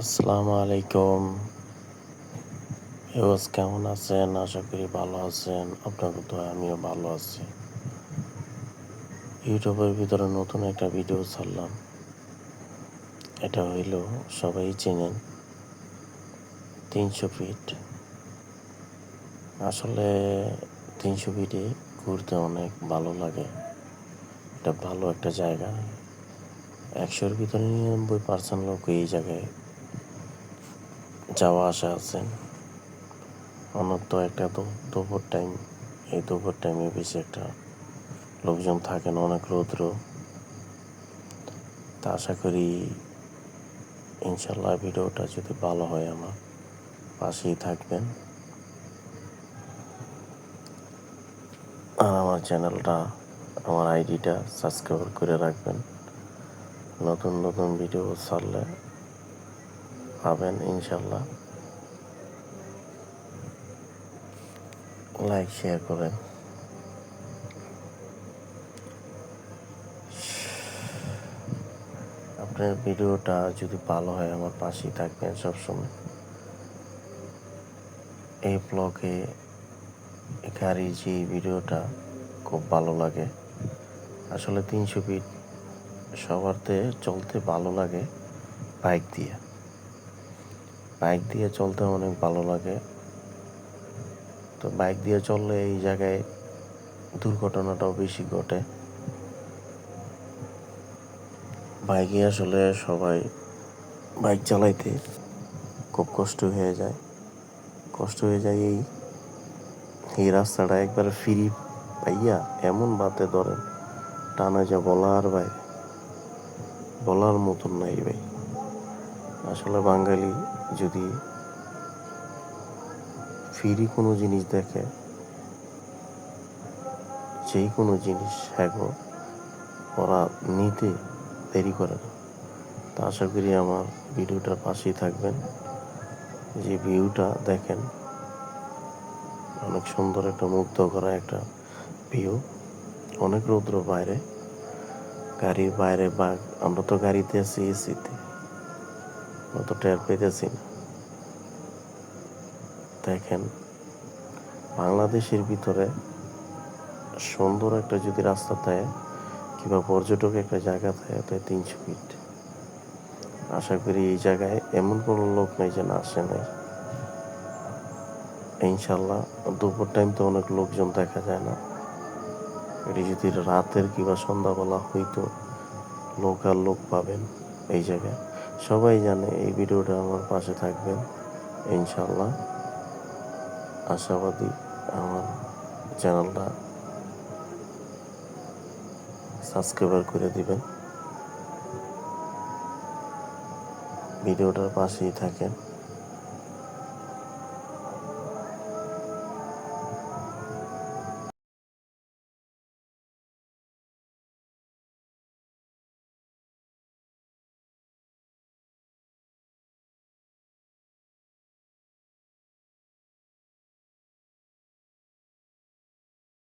আসসালামু আলাইকুম। ইউস কেমন আছেন? আশা করি ভালো আছেন। আপনার তো আমিও ভালো আছি। ইউটিউবের ভিতরে নতুন একটা ভিডিও ছাড়লাম। এটা হইল, সবাই চেনেন, তিনশো ফিট আসলে তিনশো ফিটে ঘুরতে অনেক ভালো লাগে। এটা ভালো একটা জায়গা। একশোর ভিতরে নিরানব্বই পার্সেন্ট লোক এই জায়গায় যাওয়া আসা আমার তো একটা দুপুর টাইম এই দুপুর টাইমে বেশি একটা লোকজন থাকেন অনেক রৌদ্র। তা আশা করি ইনশাল্লাহ ভিডিওটা যদি ভালো হয় আমার পাশেই থাকবেন। আর আমার চ্যানেলটা, আমার আইডিটা সাবস্ক্রাইব করে রাখবেন। নতুন নতুন ভিডিও ছাড়লে পাবেন ইনশাল্লাহ লাইক শেয়ার করেন আপনার ভিডিওটা যদি ভালো হয়, আমার পাশেই থাকবেন সবসময়। এই ব্লগে গাড়ির যে ভিডিওটা খুব ভালো লাগে। আসলে তিনশো ফিট সবারতে চলতে ভালো লাগে বাইক দিয়ে। বাইক দিয়ে চলতে অনেক ভালো লাগে। তো বাইক দিয়ে চললে এই জায়গায় দুর্ঘটনাটাও বেশি ঘটে। বাইকে আসলে সবাই বাইক চালাইতে খুব কষ্ট হয়ে যায়। কষ্ট হয়ে যায় এই এই রাস্তাটা একবার ফ্রি পাইয়া এমন বাতে ধরেন, টানা যা বলার বাইরে বলার মতন নাই ভাই। আসলে বাঙালি যদি ফিরি কোনো জিনিস দেখে, যেই কোনো জিনিস হ্যাঁ ওরা নিতে দেরি করে না। তা আশা করি আমার ভিডিওটার পাশেই থাকবেন। যে ভিউটা দেখেন, অনেক সুন্দর একটা মুগ্ধ করা একটা ভিউ। অনেক রৌদ্র বাইরে, গাড়ির বাইরে বা আমরা তো গাড়িতে আছি এসিতে অত টের পেতেছি না। দেখেন, বাংলাদেশের ভিতরে সুন্দর একটা যদি রাস্তা থাকে কিংবা পর্যটক একটা জায়গা থাকে, তাই তিনশো ফিট আশা করি এই জায়গায় এমন কোনো লোক নেই যে না আসে নাই। ইনশাল্লাহ দুপুর টাইম তো অনেক লোকজন দেখা যায় না। এটি যদি রাতের কিংবা সন্ধ্যাবেলা হইতো, লোক আর লোক পাবেন এই জায়গায়। সবাই জানে এই ভিডিওটা আমার পাশে থাকবেন ইনশাল্লাহ আশাবাদী আমার চ্যানেলটা সাবস্ক্রাইবার করে দিবেন। ভিডিওটার পাশেই থাকেন।